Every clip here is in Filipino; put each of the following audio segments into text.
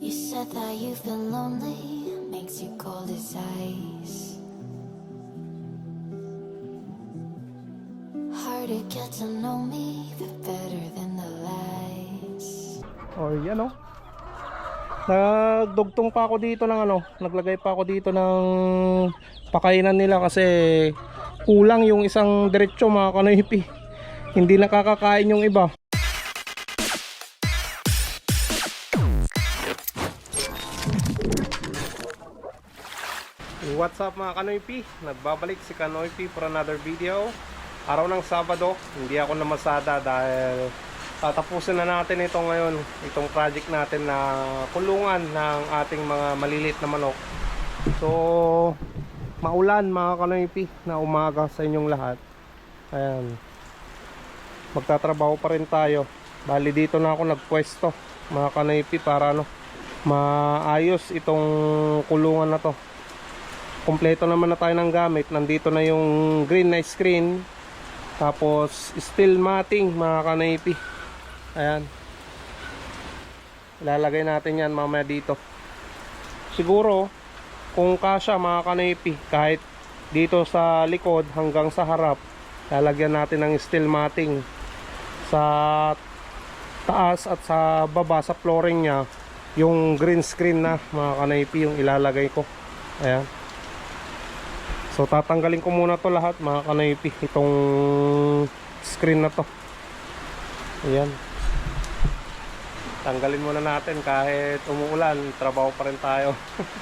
You said that you've been lonely, makes you cold as ice. Hard to get to know me, but better than the lies. Or yan oh. Nagdugtong pa ako dito ng ano, naglagay pa ako dito ng pakainan nila kasi kulang yung isang diretso mga kanoypi. Hindi nakakakain yung iba. What's up mga kanoypi? Nagbabalik si Kanoypi for another video. Araw ng Sabado, hindi ako namasada dahil tatapusin na natin ito ngayon itong project natin na kulungan ng ating mga malilit na manok. So maulan mga kanoypi na umaga sa inyong lahat. Ayan. Magtatrabaho pa rin tayo. Bali dito na ako nagpwesto mga kanoypi para ano maayos itong kulungan na to kompleto naman na tayo ng gamit. Nandito na yung green na screen. Tapos steel matting mga kanaypi. Ayan. Ilalagay natin yan mamaya dito. Siguro kung kasya mga kanaypi kahit dito sa likod hanggang sa harap lalagyan natin ng steel matting sa taas at sa baba sa flooring nya yung green screen na mga kanaypi yung ilalagay ko. Ayan So tatanggalin ko muna to lahat mga kanaypi itong screen na to. Ayan. Tanggalin muna natin kahit umuulan, trabaho pa rin tayo.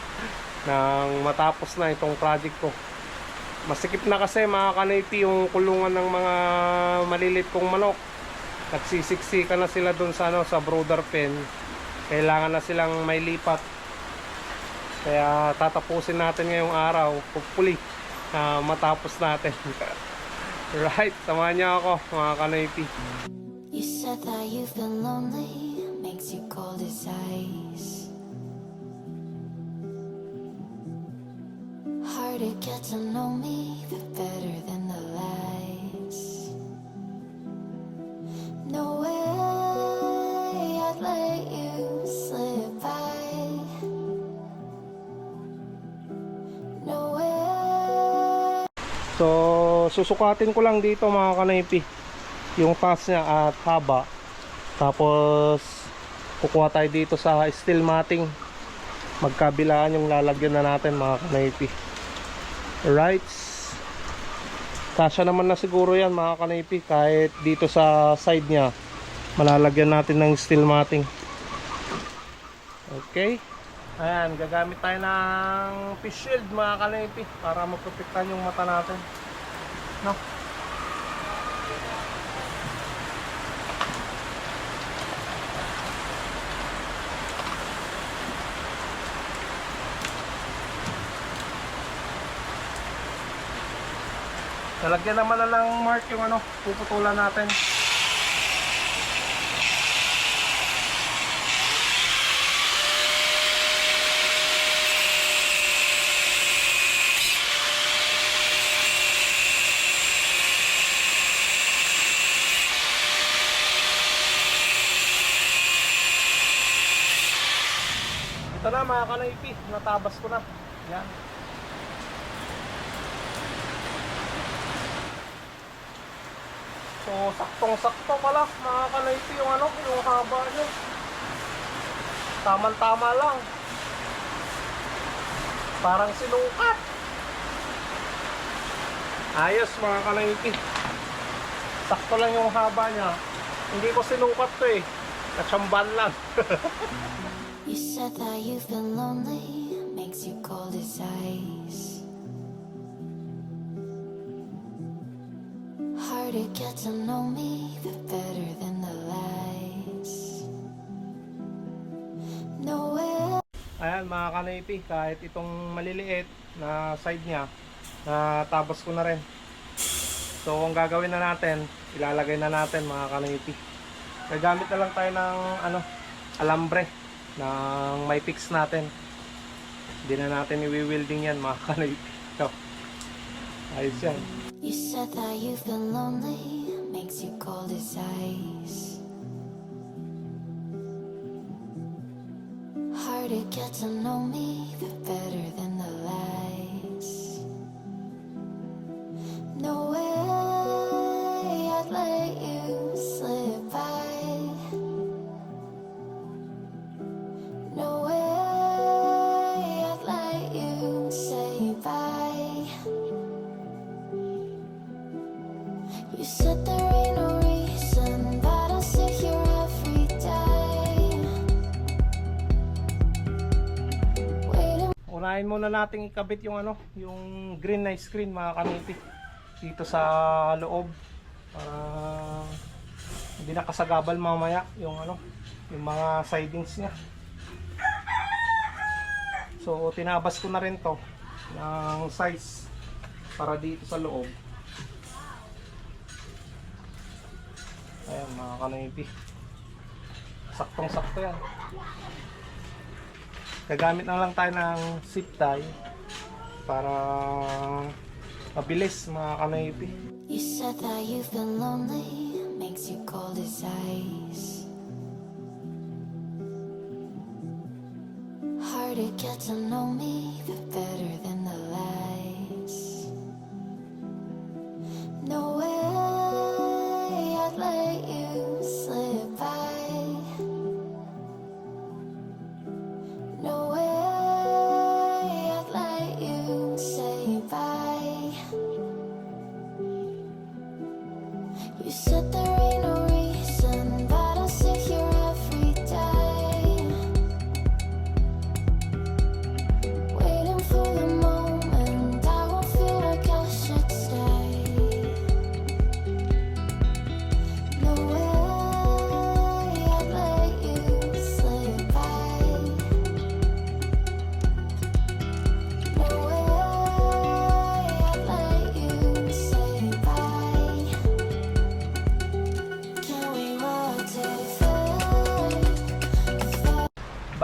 Nang matapos na itong project ko. Masikip na kasi mga kanaypi yung kulungan ng mga malilit kong manok. Nagsisiksika na sila dun sa ano sa brooder pen. Kailangan na silang may lipat. Kaya tatapusin natin ngayong araw, hopefully na matapos natin. right, samahan niyo ako mga kanaypi. You said that you've been lonely, makes you cold as ice. Hard to get to know me, but better than So, susukatin ko lang dito mga kanaypi yung taas niya at haba. Tapos, kukuha tayo dito sa steel matting. Magkabilaan yung lalagyan na natin mga kanaypi. Right. Kasya naman na siguro yan mga kanaypi kahit dito sa side niya malalagyan natin ng steel matting. Okay. Ayan, gagamit tayo ng fish shield mga kanaypi para maprotektan yung mata natin. No? Nalagyan naman na ng mark yung ano, puputulan natin. Mga kanaypi, natabas ko na. Yan. So, saktong-sakto pala mga kanaypi yung ano, yung haba nyo. Tamang-tama lang. Parang sinukat. Ayos mga kanaypi. Sakto lang yung haba niya. Hindi ko sinukat to eh. Natsamban lang. Said that you've been lonely, makes you cold as ice. Hard to get to know me, but better than the lies. No way. Ayan mga kanaypi, kahit itong maliliit na side niya, na tabas ko na rin. So ang gagawin na natin, ilalagay na natin mga kanaypi. Gagamit na lang tayo ng ano, alambre ng may fix natin. Hindi na natin i-welding yan mga kanaypi. So, ayos yan. You said that you've been lonely, makes you cold as ice. Hard Hard to get to know me, the better than Unahin muna nating ikabit yung ano, yung green na screen mga kamipi dito sa loob para hindi nakasagabal mamaya yung ano, yung mga sidings niya. So tinabas ko na rin to ng size para dito sa loob. Ayan mga kamipi. Saktong sakto yan. Gagamit na lang tayo ng zip tie para mabilis mga kanaypi. You said that you've been lonely, makes you cold as ice. Hard to get to know me,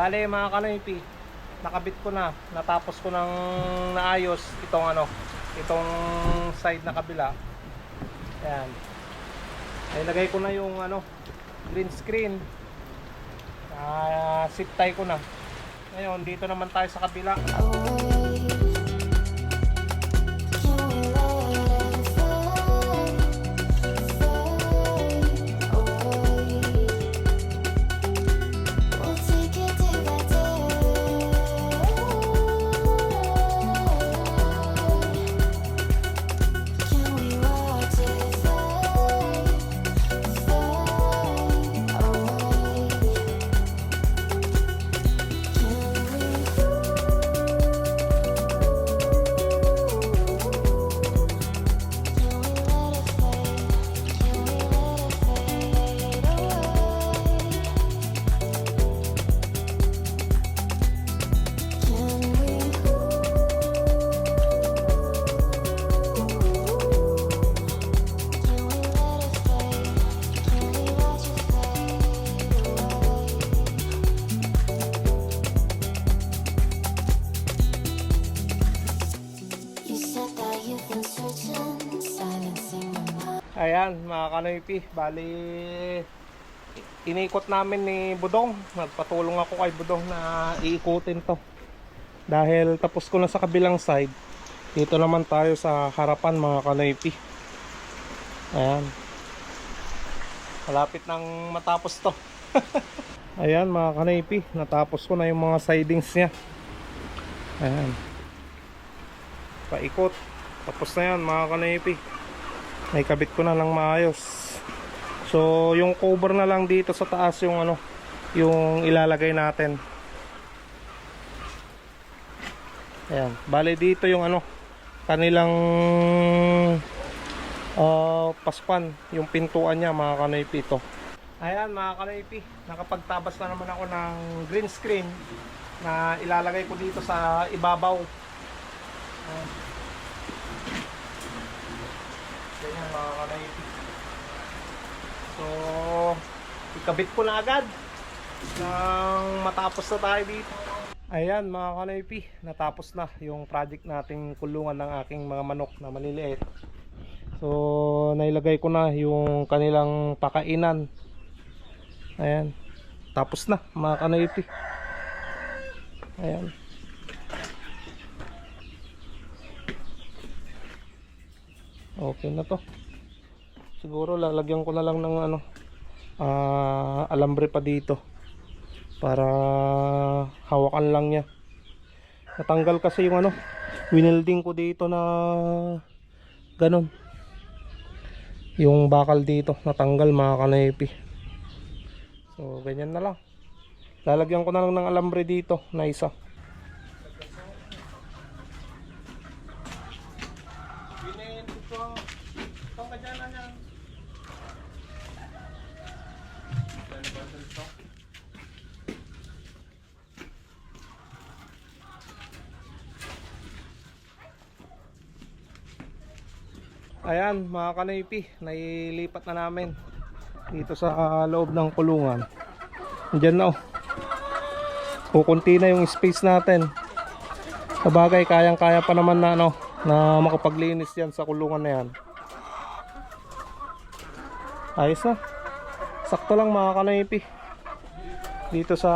Bale mga kanaypi, nakabit ko na, natapos ko ng naayos itong ano, itong side na kabila. Ayan. Nilagay ko na yung ano, green screen. Ah, zip tie ko na. Ngayon, dito naman tayo sa kabila. away. Ayan, mga kanoypi, bali inikot namin ni Budong. Nagpatulong ako kay Budong na iikutin to. Dahil tapos ko na sa kabilang side. Dito naman tayo sa harapan mga kanoypi. Ayan. Malapit nang matapos to. Ayan mga kanoypi, natapos ko na yung mga sidings niya. Ayan. Paikot. Tapos na yan mga kanoypi may kabit ko na lang maayos. So yung cover na lang dito sa taas yung ano yung ilalagay natin. Ayan. Bale dito yung ano kanilang uh, paspan yung pintuan niya mga kanaypi ito. Ayan mga kanaypi nakapagtabas na naman ako ng green screen na ilalagay ko dito sa ibabaw. Ayan. Ganyan mga kanaypi. So, ikabit ko na agad nang matapos na tayo dito. Ayan mga kanaypi, natapos na yung project nating kulungan ng aking mga manok na maliliit. So, nailagay ko na yung kanilang pakainan. Ayan. Tapos na mga kanaypi. Ayan. Okay na to. Siguro lalagyan ko na lang ng ano ah, alambre pa dito para hawakan lang niya. Natanggal kasi yung ano, winilding ko dito na ganun. Yung bakal dito, natanggal mga kanaypi. So, ganyan na lang. Lalagyan ko na lang ng alambre dito na isa. Ayan mga kanaypi, nailipat na namin dito sa ah, loob ng kulungan. Diyan na oh. Kukunti na yung space natin. Sa bagay, kayang-kaya pa naman na ano, na makapaglinis yan sa kulungan na yan. Ayos na. Sakto lang mga kanaypi. Dito sa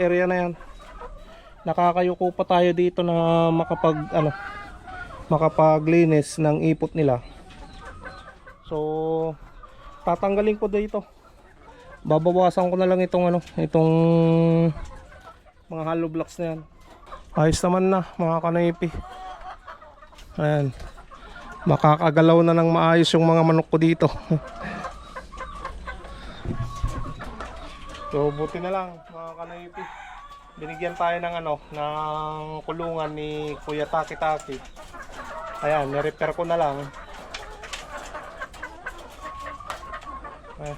area na yan. Nakakayuko pa tayo dito na makapag ano, makapaglinis ng ipot nila. So, tatanggalin ko dito. Babawasan ko na lang itong ano, itong mga hollow blocks na yan. Ayos naman na mga kanaypi. Ayan. Makakagalaw na ng maayos yung mga manok ko dito. so, buti na lang mga kanaypi. Binigyan tayo ng ano, ng kulungan ni Kuya Taki Taki. Ayan, ni-repair ko na lang. Ay.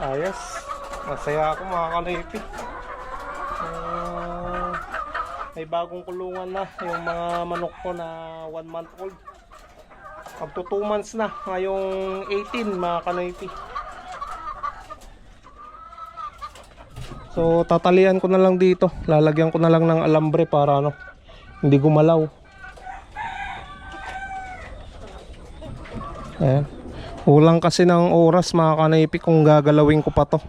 Ayos. Masaya ako mga kalipi. Ah, may bagong kulungan na yung mga manok ko na 1 month old. Up to 2 months na. Ngayong 18 mga kalipi. So tatalian ko na lang dito. Lalagyan ko na lang ng alambre para ano, hindi gumalaw. Ayan. Kulang kasi ng oras mga kanaypi kung gagalawin ko pa to.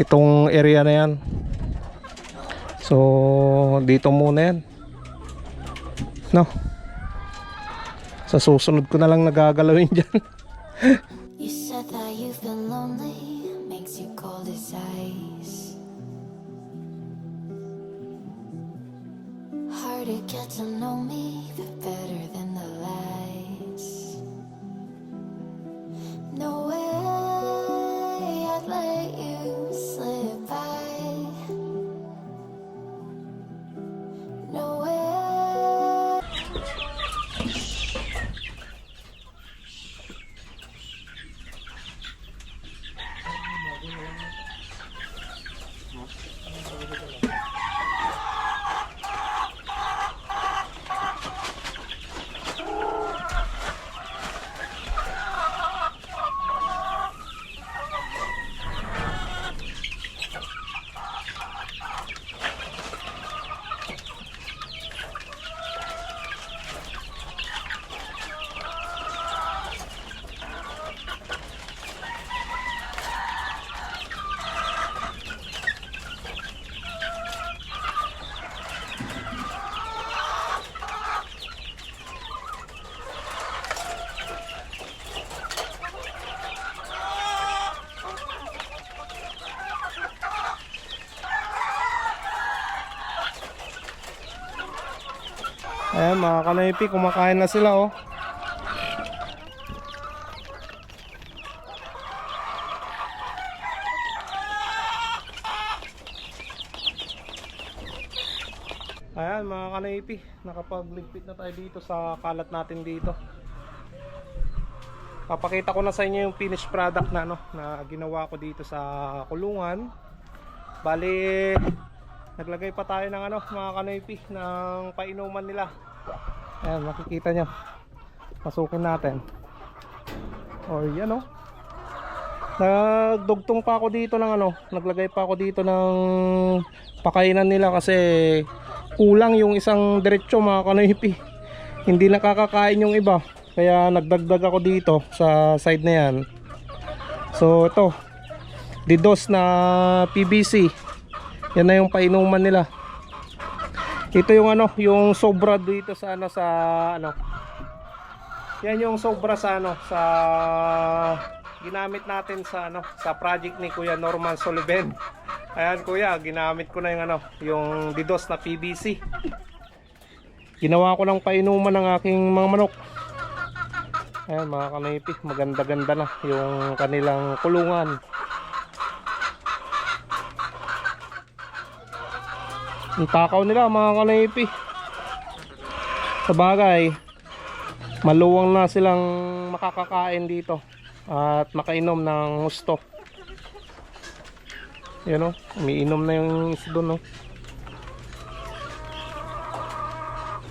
Itong area na yan. So, dito muna yan. No. Sa susunod ko na lang nagagalawin dyan. You said that you've been lonely, makes you cold as ice. Hard to get to know me, Ayan mga kanaypi, kumakain na sila oh. Ayan mga kanaypi, nakapagligpit na tayo dito sa kalat natin dito. Papakita ko na sa inyo yung finished product na ano na ginawa ko dito sa kulungan. Bali naglagay pa tayo ng ano mga kanaypi ng painuman nila. Ayan makikita nyo. Pasukin natin. O yan oh. Nagdugtong pa ako dito ng ano, naglagay pa ako dito ng pakainan nila kasi kulang yung isang diretsyo mga kanaypi. Hindi nakakakain yung iba. Kaya nagdagdag ako dito sa side na yan. So ito, didos na PVC. Yan na yung painuman nila. Ito yung ano, yung sobra dito sa ano sa ano. Yan yung sobra sa ano sa ginamit natin sa ano sa project ni Kuya Norman Soliven. Ayan kuya, ginamit ko na yung ano, yung didos na PVC. Ginawa ko ng painuman ng aking mga manok. Ayan mga kanaypi, maganda-ganda na yung kanilang kulungan. Ang takaw nila mga kanaypi. Sa bagay, maluwang na silang makakakain dito at makainom ng gusto. Yan o, umiinom na yung isa doon o.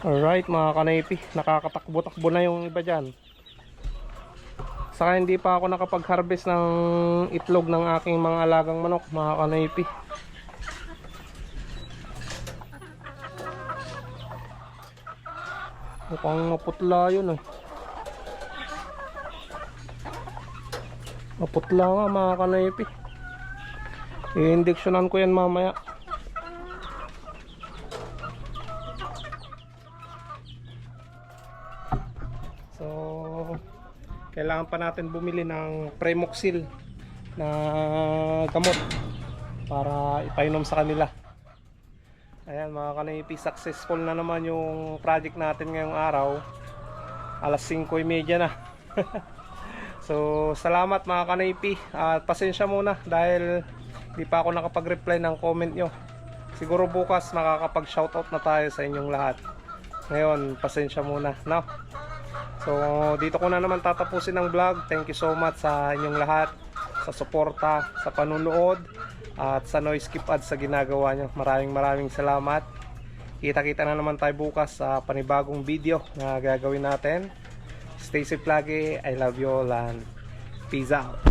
Alright mga kanaypi, nakakatakbo-takbo na yung iba dyan. Saka hindi pa ako nakapag-harvest ng itlog ng aking mga alagang manok mga kanaypi. Mukhang maputla yun eh. Maputla nga mga kanaypi. I-indeksyonan ko yan mamaya. So, kailangan pa natin bumili ng Premoxil na gamot para ipainom sa kanila. Ayan mga kanaypi, successful na naman yung project natin ngayong araw. Alas 5.30 na. so, salamat mga kanaypi. At pasensya muna dahil di pa ako nakapag-reply ng comment nyo. Siguro bukas makakapag-shoutout na tayo sa inyong lahat. Ngayon, pasensya muna. No? So, dito ko na naman tatapusin ang vlog. Thank you so much sa inyong lahat sa suporta, sa panunood at sa noise skip ads sa ginagawa nyo. Maraming maraming salamat. Kita-kita na naman tayo bukas sa panibagong video na gagawin natin. Stay safe lagi. I love you all and peace out.